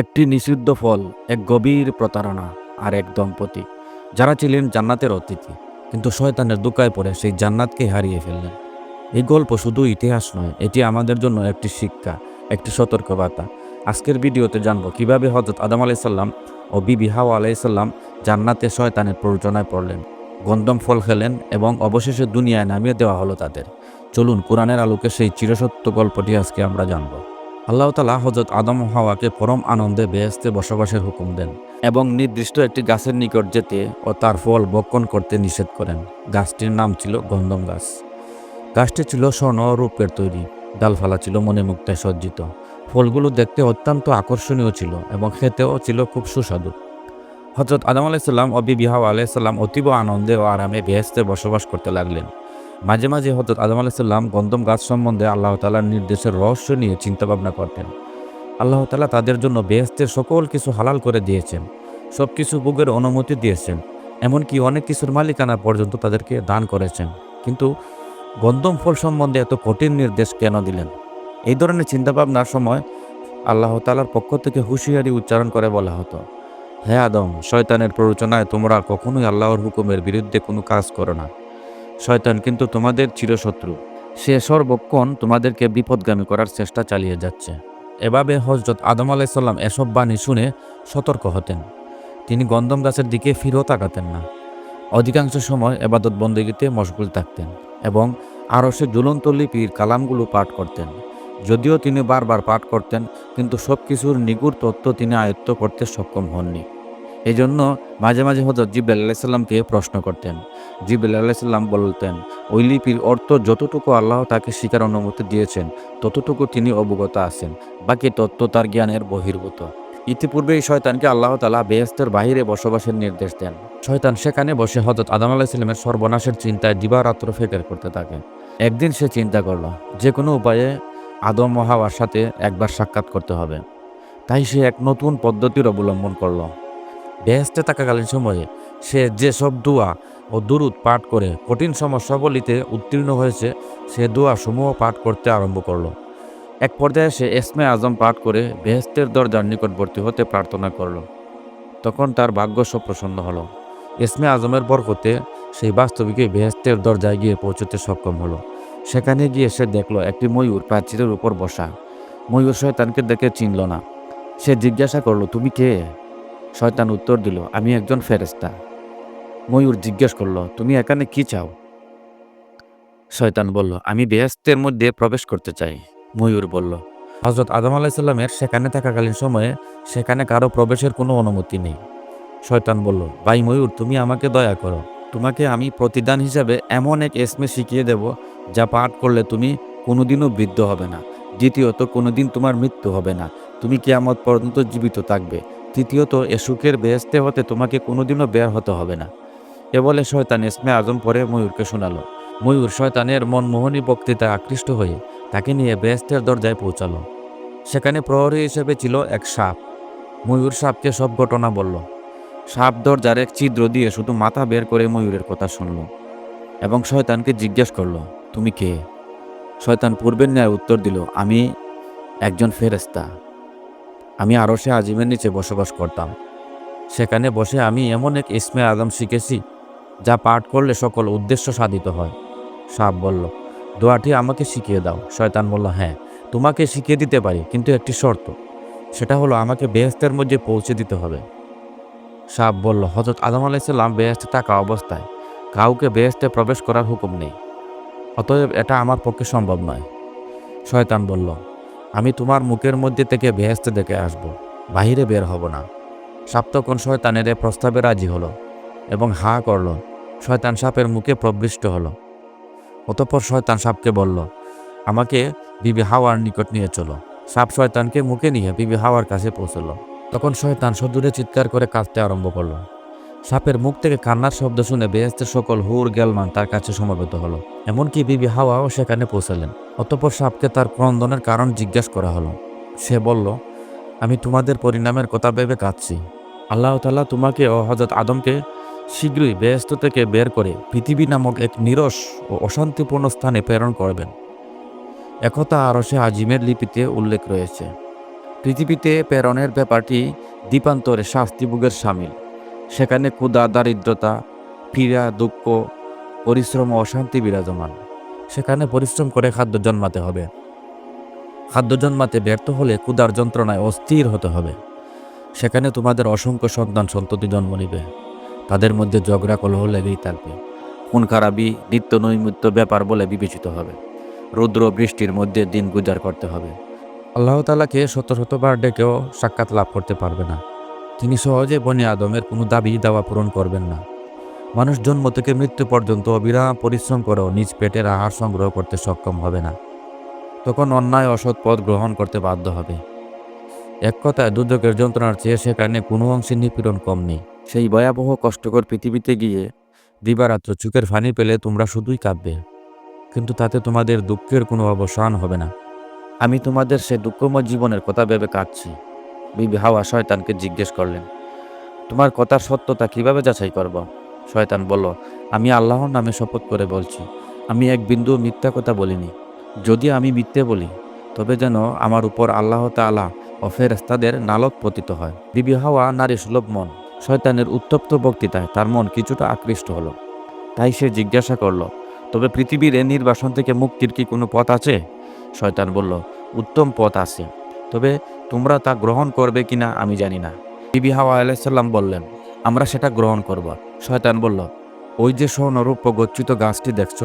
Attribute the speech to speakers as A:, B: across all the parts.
A: একটি নিষিদ্ধ ফল, এক গভীর প্রতারণা আর এক দম্পতি, যারা ছিলেন জান্নাতের অতিথি। কিন্তু শয়তানের দুকায় পড়ে সেই জান্নাতকে হারিয়ে ফেললেন। এই গল্প শুধু ইতিহাস নয়, এটি আমাদের জন্য একটি শিক্ষা, একটি সতর্কবার্তা। আজকের ভিডিওতে জানব কীভাবে হজরত আদম আলাইসাল্লাম ও বিবি হাওয়া আলাইসাল্লাম জান্নাতে শয়তানের প্ররোচনায় পড়লেন। গন্ধম ফল খেলেন এবং অবশেষে দুনিয়ায় নামিয়ে দেওয়া হলো তাদের। চলুন কোরআনের আলোকে সেই চিরসত্য গল্পটি আজকে আমরা জানব। আল্লাহ তালা হজরত আদম হাওয়াকে পরম আনন্দে বেহেস্তে বসবাসের হুকুম দেন এবং নির্দিষ্ট একটি গাছের নিকট যেতে ও তার ফল বক্ষণ করতে নিষেধ করেন। গাছটির নাম ছিল গন্ধম গাছ। গাছটি ছিল স্বর্ণ রূপের তৈরি। ডালফালা ছিল মনে মুক্তায় সজ্জিত। ফলগুলো দেখতে অত্যন্ত আকর্ষণীয় ছিল এবং খেতেও ছিল খুব সুস্বাদু। হজরত আদম আলাইসাল্লাম ও বিবি আলাইসাল্লাম অতীব আনন্দে ও আরামে বেহেস্তে বসবাস করতে লাগলেন। মাঝে মাঝে হজরত আদম আলাইসাল্লাম গন্দম গাছ সম্বন্ধে আল্লাহ তালার নির্দেশের রহস্য নিয়ে চিন্তাভাবনা করতেন। আল্লাহ তালা তাদের জন্য বেহেস্তের সকল কিছু হালাল করে দিয়েছেন সব কিছু ভোগের অনুমতি দিয়েছেন, এমনকি অনেক কিছুর মালিকানা পর্যন্ত তাদেরকে দান করেছেন। কিন্তু গন্দম ফল সম্বন্ধে এত কঠিন নির্দেশ কেন দিলেন? এই ধরনের চিন্তাভাবনার সময় আল্লাহ তালার পক্ষ থেকে হুঁশিয়ারি উচ্চারণ করে বলা হতো হ্যাঁ আদম, শয়তানের প্ররোচনায় তোমরা কখনোই আল্লাহর হুকুমের বিরুদ্ধে কোনো কাজ করো না। শয়তান কিন্তু তোমাদের চিরশত্রু। সে সর্বক্ষণ তোমাদেরকে বিপদগামী করার চেষ্টা চালিয়ে যাচ্ছে। এভাবে হজরত আদম আলাইসাল্লাম এসব বাণী শুনে সতর্ক হতেন। তিনি গন্ধম গাছের দিকে ফিরেও তাকাতেন না। অধিকাংশ সময় এবাদত বন্দীগীতে মশগুল থাকতেন এবং আরও সে জ্বলন্ত লিপির কালামগুলো পাঠ করতেন। যদিও তিনি বারবার পাঠ করতেন, কিন্তু সব কিছুর নিগুড় তত্ত্ব তিনি আয়ত্ত করতে সক্ষম হননি। এই জন্য মাঝে মাঝে হজরত জিব্রাইল আলাইসাল্লামকে প্রশ্ন করতেন। জিব্রাইল আলাইসাল্লাম বলতেন, ওই লিপির অর্থ যতটুকু আল্লাহ তাকে শিকার অনুমতি দিয়েছেন, ততটুকু তিনি অবগত আছেন। বাকি তত্ত্ব তার জ্ঞানের বহির্ভূত। ইতিপূর্বে এই শয়তানকে আল্লাহ তালা বেহেস্তের বাহিরে বসবাসের নির্দেশ দেন। শয়তান সেখানে বসে হজরত আদম আলাইসাল্লামের সর্বনাশের চিন্তায় দিবারাত্র ফেকের করতে থাকে। একদিন সে চিন্তা করল, যে কোনো উপায়ে আদম হাওয়ার সাথে একবার সাক্ষাৎ করতে হবে। তাই সে এক নতুন পদ্ধতির অবলম্বন করল। বেহেস্তে থাকাকালীন সময়ে সে যেসব দোয়া ও দুরুদ পাঠ করে কঠিন সমস্যাবলিতে উত্তীর্ণ হয়েছে, সে দোয়া সমূহ পাঠ করতে আরম্ভ করল। এক পর্যায়ে সে এসমে আজম পাঠ করে বেহেস্তের দরজার নিকটবর্তী হতে প্রার্থনা করল। তখন তার ভাগ্য সব প্রসন্ন হলো। এসমে আজমের বরকতে সেই বাস্তবিকে বেহেস্তের দরজায় গিয়ে পৌঁছতে সক্ষম হলো। সেখানে গিয়ে সে দেখল একটি ময়ূর প্রাচীরের উপর বসা। ময়ূর শয়তানকে দেখে চিনল না। সে জিজ্ঞাসা করল, তুমি কে? শয়তান উত্তর দিল, আমি একজন ফেরেস্তা ময়ূর জিজ্ঞেস করল, তুমি এখানে কি চাও? শয়তান বলল, আমি বেহেস্তের মধ্যে প্রবেশ করতে চাই। ময়ূর বলল হজরত আদম আলাইসাল্লামের সেখানে থাকাকালীন সময়ে সেখানে কারও প্রবেশের কোনো অনুমতি নেই। শয়তান বলল, ভাই ময়ূর, তুমি আমাকে দয়া করো। তোমাকে আমি প্রতিদান হিসাবে এমন এক এসমে শিখিয়ে দেব, যা পাঠ করলে তুমি কোনোদিনও বৃদ্ধ হবে না। দ্বিতীয়ত, কোনোদিন তোমার মৃত্যু হবে না। তুমি কেয়ামত পর্যন্ত জীবিত থাকবে। তৃতীয়ত, এ সুখের বেহেস্তে হতে তোমাকে কোনোদিনও বের হতে হবে না। এ বলে শয়তান এসমে আজম পরে ময়ূরকে শোনালো। ময়ূর শয়তানের মনমোহনী বক্তৃতায় আকৃষ্ট হয়ে তাকে নিয়ে বেহেস্তের দরজায় পৌঁছালো। সেখানে প্রহরী হিসেবে ছিল এক সাপ। ময়ূর সাপকে সব ঘটনা বলল। সাপ দরজার এক ছিদ্র দিয়ে শুধু মাথা বের করে ময়ূরের কথা শুনল এবং শয়তানকে জিজ্ঞেস করল, তুমি কে? শয়তান পূর্বের ন্যায় উত্তর দিল, আমি একজন ফেরেস্তা আমি আরও সে আজিমের নিচে বসবাস করতাম। সেখানে বসে আমি এমন এক ইসমে আদম শিখেছি, যা পাঠ করলে সকল উদ্দেশ্য সাধিত হয়। সাপ বলল, দোয়াটি আমাকে শিখিয়ে দাও। শয়তান বলল হ্যাঁ তোমাকে শিখিয়ে দিতে পারি, কিন্তু একটি শর্ত, সেটা হলো আমাকে বেহেস্তের মধ্যে পৌঁছে দিতে হবে। সাপ বলল হজরত আদম আলাইসাল্লাম বেহেস্তে থাকা অবস্থায় কাউকে বেহেস্তে প্রবেশ করার হুকুম নেই, অতএব এটা আমার পক্ষে সম্ভব নয়। শয়তান বলল আমি তোমার মুখের মধ্যে থেকে বেহেস্তে দেখে আসব, বাহিরে বের হব না। সাপ তখন শয়তানের প্রস্তাবে রাজি হলো এবং হা করল, শয়তান সাপের মুখে প্রবৃষ্ট হলো। অতঃপর শয়তান সাপকে বলল, আমাকে বিবি হাওয়ার নিকট নিয়ে চলো। সাপ শয়তানকে মুখে নিয়ে বিবি হাওয়ার কাছে পৌঁছলো। তখন শয়তান সদূরে চিৎকার করে কাঁদতে আরম্ভ করল। সাপের মুখ থেকে কান্নার শব্দ শুনে বেহেস্তের সকল হুর গেলমান তার কাছে সমবেত হলো। এমনকি বিবি হাওয়াও সেখানে পৌঁছালেন। অতঃপর সাপকে তার ক্রন্দনের কারণ জিজ্ঞাসা করা হলো। সে বলল, আমি তোমাদের পরিণামের কথা ভেবে কাঁদছি। আল্লাহ তাল্লাহ তোমাকে, ও হজরত আদমকে শীঘ্রই বেহেস্ত থেকে বের করে পৃথিবী নামক এক নিরস ও অশান্তিপূর্ণ স্থানে প্রেরণ করবেন। একথা আরও সে আজিমের লিপিতে উল্লেখ রয়েছে। পৃথিবীতে প্রেরণের ব্যাপারটি দ্বীপান্তরে শাস্তিভোগের সামিল। সেখানে ক্ষুধা, দারিদ্রতা, পীড়া, দুঃখ, পরিশ্রম অশান্তি বিরাজমান। সেখানে পরিশ্রম করে খাদ্য জন্মাতে হবে। খাদ্য জন্মাতে ব্যর্থ হলে ক্ষুধার যন্ত্রণায় অস্থির হতে হবে। সেখানে তোমাদের অসংখ্য সন্তান সন্ততি জন্ম নিবে। তাদের মধ্যে ঝগড়া, কলহ লেগেই থাকবে। খুন খারাপই নিত্য নৈমিত্য ব্যাপার বলে বিবেচিত হবে। রৌদ্র বৃষ্টির মধ্যে দিন গুজার করতে হবে। আল্লাহ তালাকে শত শতবার ডেকেও সাক্ষাৎ লাভ করতে পারবে না। তিনি সহজে বনি আদমের কোনো দাবি, দাওয়া পূরণ করবেন না। মানুষ জন্ম থেকে মৃত্যু পর্যন্ত অবিরাম পরিশ্রম করেও নিজ পেটের আহার সংগ্রহ করতে সক্ষম হবে না। তখন অন্যায়, অসৎ পথ গ্রহণ করতে বাধ্য হবে। এক কথায় দুর্যোগের যন্ত্রণার চেয়ে সেখানে কোনো অংশে নিপীড়ন কম নেই। সেই ভয়াবহ, কষ্টকর পৃথিবীতে গিয়ে দিবারাত্র চুকের ফানি পেলে তোমরা শুধুই কাঁদবে। কিন্তু তাতে তোমাদের দুঃখের কোনো অবসান হবে না। আমি তোমাদের সে দুঃখময় জীবনের কথা ভেবে কাঁদছি। বিবি হাওয়া শয়তানকে জিজ্ঞেস করলেন, তোমার কথার সত্যতা কীভাবে যাচাই করব? শয়তান বলল, আমি আল্লাহর নামে শপথ করে বলছি, আমি এক বিন্দু মিথ্যা কথা বলিনি। যদি আমি মিথ্যে বলি, তবে যেন আমার উপর আল্লাহ তাআলা ও ফেরেস্তাদের নালত পতিত হয়। বিবি হাওয়া নারী সুলভ মন, শয়তানের উত্তপ্ত বক্তৃতায় তার মন কিছুটা আকৃষ্ট হলো। তাই সে জিজ্ঞাসা করল, তবে পৃথিবীর এ নির্বাসন থেকে মুক্তির কি কোনো পথ আছে? শয়তান বলল, উত্তম পথ আছে। তবে তোমরা তা গ্রহণ করবে কি না আমি জানি না। বিবি হাওয়া আলাইসাল্লাম বললেন, আমরা সেটা গ্রহণ করব। শয়তান বলল, ওই যে স্বর্ণরূপ গচ্ছিত গাছটি দেখছ,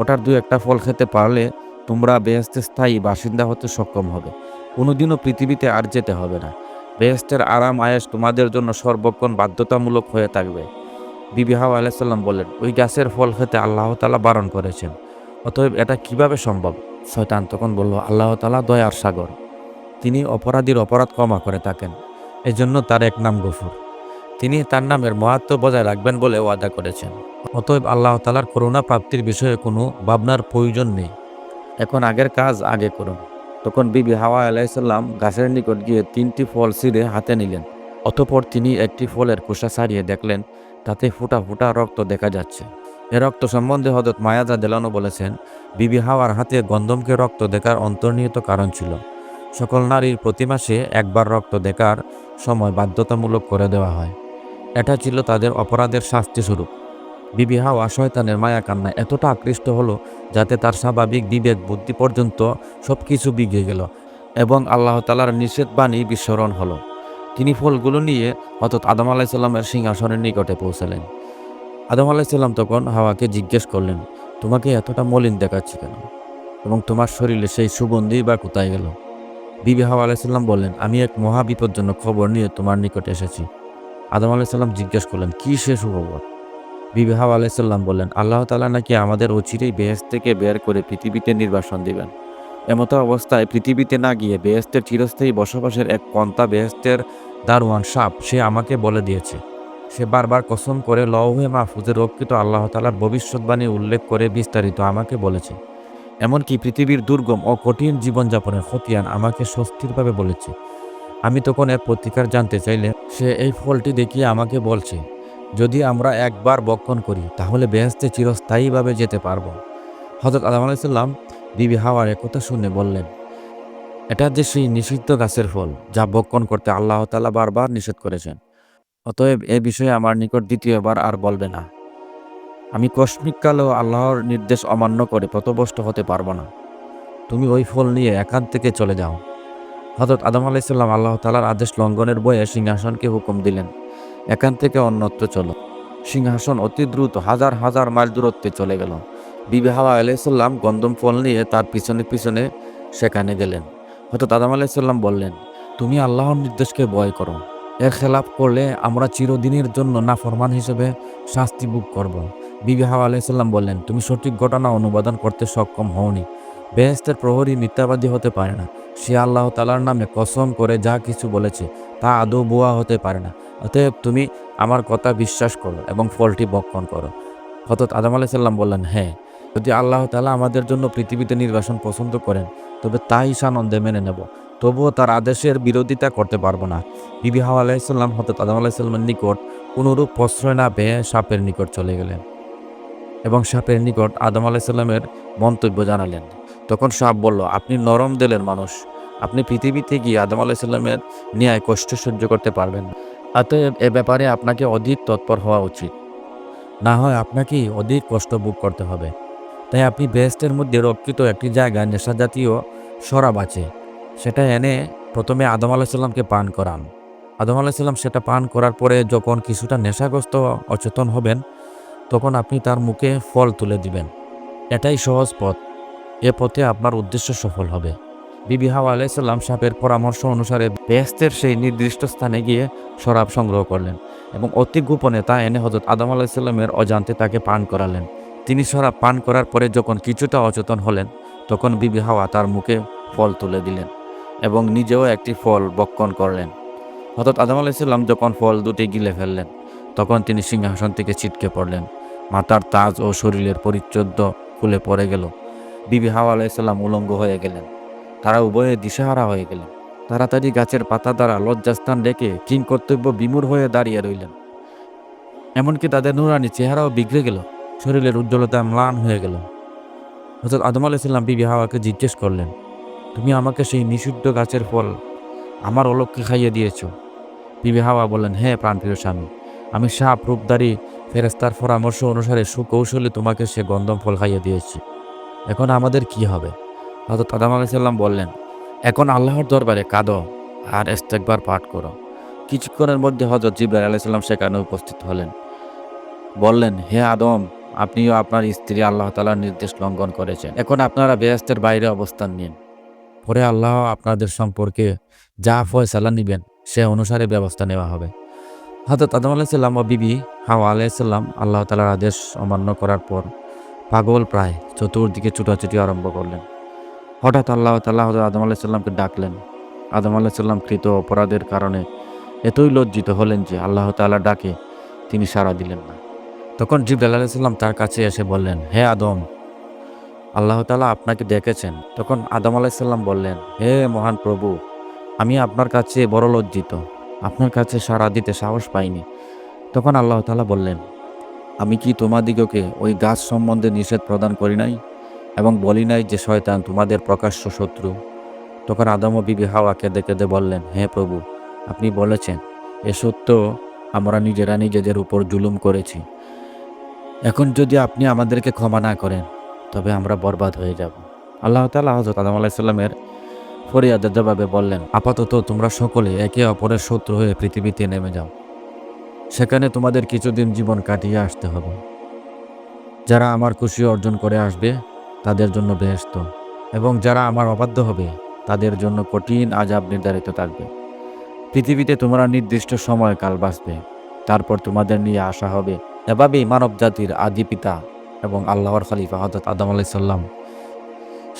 A: ওটার দু একটা ফল খেতে পারলে তোমরা বেহেস্তে স্থায়ী বাসিন্দা হতে সক্ষম হবে। কোনোদিনও পৃথিবীতে আর যেতে হবে না। বেহেস্তের আরাম আয়েস তোমাদের জন্য সর্বক্ষণ বাধ্যতামূলক হয়ে থাকবে। বিবি হাওয়া আলাইসাল্লাম বললেন, ওই গাছের ফল খেতে আল্লাহ তালা বারণ করেছেন, অতএব এটা কীভাবে সম্ভব? শয়তান তখন বলল, আল্লাহ তালা দয়ার সাগর। তিনি অপরাধীর অপরাধ ক্ষমা করে থাকেন। এজন্য তার এক নাম গফুর। তিনি তার নামের মহাত্ম বজায় রাখবেন বলে ওয়াদা করেছেন। অতএব আল্লাহ তালার করুণা প্রাপ্তির বিষয়ে কোনো ভাবনার প্রয়োজন নেই। এখন আগের কাজ আগে করুন। তখন বিবি হাওয়া আলাইসাল্লাম গাছের নিকট গিয়ে তিনটি ফল ছিঁড়ে হাতে নিলেন। অতপর তিনি একটি ফলের খোসা ছাড়িয়ে দেখলেন, তাতে ফুটা ফুটা রক্ত দেখা যাচ্ছে। এ রক্ত সম্বন্ধে হজরত মায়াজা দেলানো বলেছেন, বিবি হাওয়ার হাতে গন্ধমকে রক্ত দেখার অন্তর্নিহিত কারণ ছিল। সকল নারীর প্রতি মাসে একবার রক্ত দেখার সময় বাধ্যতামূলক করে দেওয়া হয়। এটা ছিল তাদের অপরাধের শাস্তি স্বরূপ। বিবি হাওয়া শয়তানের মায়া কান্নায় এতটা আকৃষ্ট হলো যাতে তার স্বাভাবিক বিবেক বুদ্ধি পর্যন্ত সব কিছু বিগড়ে গেল এবং আল্লাহ তালার নিষেধ বাণী বিস্মরণ হলো। তিনি ফলগুলো নিয়ে অর্থাৎ আদম আলাইসাল্লামের সিংহাসনের নিকটে পৌঁছালেন। আদম আলাইসাল্লাম তখন হাওয়াকে জিজ্ঞেস করলেন, তোমাকে এতটা মলিন দেখাচ্ছে কেন? এবং তোমার শরীরে সেই সুগন্ধি বা কোথায় গেল? বিবি হাওয়া আলাইসাল্লাম বললেন, আমি এক মহা বিপজ্জনক খবর নিয়ে তোমার নিকটে এসেছি। আদম আলাইসাল্লাম জিজ্ঞেস করলেন, কী সে সুখবর? বিবি হাওয়া আলাইসাল্লাম বললেন, আল্লাহ তালা নাকি আমাদের অচিরেই বেহেস থেকে বের করে পৃথিবীতে নির্বাসন দিবেন। এমতো অবস্থায় পৃথিবীতে না গিয়ে বেহেস্তের চিরস্থায়ী বসবাসের এক পন্থা বেহেস্তের দারোয়ান সাপ সে আমাকে বলে দিয়েছে। সে বারবার কসম করে লৌহে মাহফুজের রক্ষিত আল্লাহ তালার ভবিষ্যৎবাণী উল্লেখ করে বিস্তারিত আমাকে বলেছে। এমনকি পৃথিবীর দুর্গম ও কঠিন জীবনযাপনের খতিয়ান আমাকে স্বস্তিরভাবে বলেছে। আমি তখন এর প্রতিকার জানতে চাইলে সে এই ফলটি দেখিয়ে আমাকে বলছে, যদি আমরা একবার বক্ষণ করি, তাহলে বেহেস্তে চিরস্থায়ীভাবে যেতে পারব। হজরত আদম আলাইসাল্লাম বিবি হাওয়ার একথা শুনে বললেন, এটা যে সেই নিষিদ্ধ গাছের ফল, যা বক্ষণ করতে আল্লাহ তালা বারবার নিষেধ করেছেন। অতএব এ বিষয়ে আমার নিকট দ্বিতীয়বার আর বলবে না। আমি কস্মিক কালেও আল্লাহর নির্দেশ অমান্য করে পথভ্রষ্ট হতে পারব না। তুমি ওই ফল নিয়ে একান্ত থেকে চলে যাও। হজরত আদম আলাইসাল্লাম আল্লাহ তালার আদেশ লঙ্ঘনের বয়ে সিংহাসনকে হুকুম দিলেন। এখান থেকে অন্যত্র চলো। সিংহাসন অতি দ্রুত হাজার হাজার মাইল দূরত্বে চলে গেল। বিবি হাওয়া আলাইসাল্লাম গন্ধম ফল নিয়ে তার পিছনে পিছনে সেখানে গেলেন। হয়তো আদম আলাইসাল্লাম বললেন, তুমি আল্লাহর নির্দেশকে ভয় করো। এর খেলাপ করলে আমরা চিরদিনের জন্য নাফরমান হিসেবে শাস্তি ভোগ করব। বিবি হাওয়া আলাইসাল্লাম বললেন, তুমি সঠিক ঘটনা অনুবাদন করতে সক্ষম হওনি। বেহেস্তের প্রহরী মিথ্যাবাদী হতে পারে না। সে আল্লাহ তালার নামে কসম করে যা কিছু বলেছে, তা আদৌ বোয়া হতে পারে না। অতএব তুমি আমার কথা বিশ্বাস করো এবং ফলটি বক্ষণ করো। হতত আদম আলাইসাল্লাম বললেন হ্যাঁ যদি আল্লাহ তালা আমাদের জন্য পৃথিবীতে নির্বাসন পছন্দ করেন, তবে তাই সানন্দে মেনে নেব। তবুও তার আদেশের বিরোধিতা করতে পারব না। বিবি হাওয়া আলাইসাল্লাম হতত আদম আলাইসাল্লামের নিকট কোনোরূপ প্রশ্রয় না পেয়ে সাপের নিকট চলে গেলেন। এবং সাপের নিকট আদম আলাইসাল্লামের মন্তব্য জানালেন। তখন সাপ বলল, আপনি নরম দিলের মানুষ। আপনি পৃথিবীতে গিয়ে আদম আলাইসাল্লামের ন্যায় কষ্ট সহ্য করতে পারবেন অতএব এ ব্যাপারে আপনাকে অধিক তৎপর হওয়া উচিত। না হয় আপনাকেই অধিক কষ্ট ভোগ করতে হবে। তাই আপনি বেস্টের মধ্যে রক্ষিত একটি জায়গায় নেশা জাতীয় শরাব আছে। সেটা এনে প্রথমে আদম আলাহিসাল্লামকে পান করান। আদম আলাহিসাল্লাম সেটা পান করার পরে যখন কিছুটা নেশাগ্রস্ত অচেতন হবেন তখন আপনি তার মুখে ফল তুলে দিবেন। এটাই সহজ পথ। এ পথে আপনার উদ্দেশ্য সফল হবে। বিবি হাওয়া আলাইসাল্লাম সাপের পরামর্শ অনুসারে বেহেস্তের সেই নির্দিষ্ট স্থানে গিয়ে শরাব সংগ্রহ করলেন এবং অতি গোপনে তা এনে হজরত আদম আলাইসাল্লামের অজান্তে তাকে পান করালেন। তিনি শরাব পান করার পরে যখন কিছুটা অচেতন হলেন, তখন বিবি হাওয়া তার মুখে ফল তুলে দিলেন এবং নিজেও একটি ফল বক্ষণ করলেন। হজরত আদম আলাইসাল্লাম যখন ফল দুটি গিলে ফেললেন, তখন তিনি সিংহাসন থেকে ছিটকে পড়লেন। মাথার তাজ ও শরীরের পরিচ্ছদ খুলে পড়ে গেল। বিবি হাওয়া আলাইসাল্লাম উলঙ্গ হয়ে গেলেন। তারা উভয়ে দিশাহারা হয়ে গেলেন। তাড়াতাড়ি গাছের পাতা দ্বারা লজ্জাস্থান রেখে কিং কর্তব্য বিমূর হয়ে দাঁড়িয়ে রইলেন। এমনকি তাদের নুরানি চেহারাও বিগড়ে গেল। শরীরের উজ্জ্বলতা ম্লান হয়ে গেল। হজরত আদম আলাইসাল্লাম বিবি হাওয়াকে জিজ্ঞেস করলেন, তুমি আমাকে সেই নিষিদ্ধ গাছের ফল আমার অলক্ষ্যে খাইয়ে দিয়েছ? বিবি হাওয়া বললেন হ্যাঁ প্রাণপ্রিয় স্বামী, আমি সাপ রূপদারি ফেরেস্তার পরামর্শ অনুসারে সুকৌশলে তোমাকে সে গন্ধম ফল খাইয়ে দিয়েছি। এখন আমাদের কি হবে? হজরত আদাম আলাইসাল্লাম বললেন, এখন আল্লাহর দরবারে কাঁদো আর ইস্তেকবার পাঠ করো। কিছুক্ষণের মধ্যে হজরত জিব্রাইল আলাইসাল্লাম সেখানে উপস্থিত হলেন। বললেন, হে আদম, আপনিও আপনার স্ত্রী আল্লাহ তালার নির্দেশ লঙ্ঘন করেছেন। এখন আপনারা বেহেস্তের বাইরে অবস্থান নিন। পরে আল্লাহ আপনাদের সম্পর্কে যা ফয়সালা নিবেন, সে অনুসারে ব্যবস্থা নেওয়া হবে। হজরত আদম আলাইসাল্লাম ও বিবি হাওয়া আলাইসাল্লাম আল্লাহ তালার আদেশ অমান্য করার পর পাগল প্রায় চতুর্দিকে ছুটাছুটি আরম্ভ করলেন। হঠাৎ আল্লাহ তাল্লাহ হজরত আদম আলাইসাল্লামকে ডাকলেন। আদম আলাইসাল্লাম কৃত অপরাধের কারণে এতই লজ্জিত হলেন যে আল্লাহ তাল্লাহ ডাকে, তিনি সাড়া দিলেন না। তখন জিবরাল আলাইসাল্লাম তার কাছে এসে বললেন, হে আদম, আল্লাহ তালা আপনাকে ডেকেছেন তখন আদম আলাইসাল্লাম বললেন, হে মহান প্রভু, আমি আপনার কাছে বড় লজ্জিত। আপনার কাছে সাড়া দিতে সাহস পাইনি। তখন আল্লাহ তালা বললেন, আমি কি তোমাদিগকে ওই গাছ সম্বন্ধে নিষেধ প্রদান করি নাই এবং বলি নাই যে শয়তান তোমাদের প্রকাশ্য শত্রু? তখন আদম বিবি হাওয়া কেঁদে কেঁদে বললেন, হে প্রভু, আপনি বলেছেন, এ সত্য আমরা নিজেরা নিজেদের উপর জুলুম করেছি। এখন যদি আপনি আমাদেরকে ক্ষমা না করেন, তবে আমরা বরবাদ হয়ে যাব। আল্লাহ তালা হজরত আদম আলাইসাল্লামের ফরিয়াদের জবাবে বললেন, আপাতত তোমরা সকলে একে অপরের শত্রু হয়ে পৃথিবীতে নেমে যাও। সেখানে তোমাদের কিছুদিন জীবন কাটিয়ে আসতে হবে। যারা আমার খুশি অর্জন করে আসবে, তাদের জন্য বেহেস্ত এবং যারা আমার অবাধ্য হবে, তাদের জন্য কঠিন আজাব নির্ধারিত থাকবে। পৃথিবীতে তোমরা নির্দিষ্ট সময় কাল বাঁচবে। তারপর তোমাদের নিয়ে আসা হবে এভাবেই মানব জাতির আদি পিতা এবং আল্লাহর খালিফা হজরত আদম আলাইসাল্লাম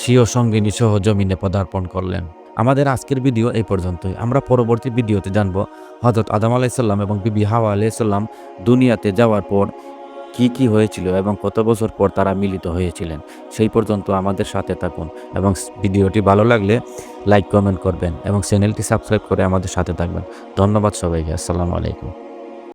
A: স্বীয় সঙ্গিনী সহ জমিনে পদার্পণ করলেন। আমাদের আজকের ভিডিও এই পর্যন্তই। আমরা পরবর্তী ভিডিওতে জানব হজরত আদম আলাইসাল্লাম এবং বিবি হাওয়া আলাইসাল্লাম দুনিয়াতে যাওয়ার পর কি কি হয়েছিল এবং কত বছর পর তারা মিলিত হয়েছিলেন, সেই পর্যন্ত আমাদের সাথে থাকুন এবং ভিডিওটি ভালো লাগলে লাইক, কমেন্ট করবেন এবং চ্যানেলটি সাবস্ক্রাইব করে আমাদের সাথে থাকবেন। ধন্যবাদ সবাইকে। আসসালামু আলাইকুম।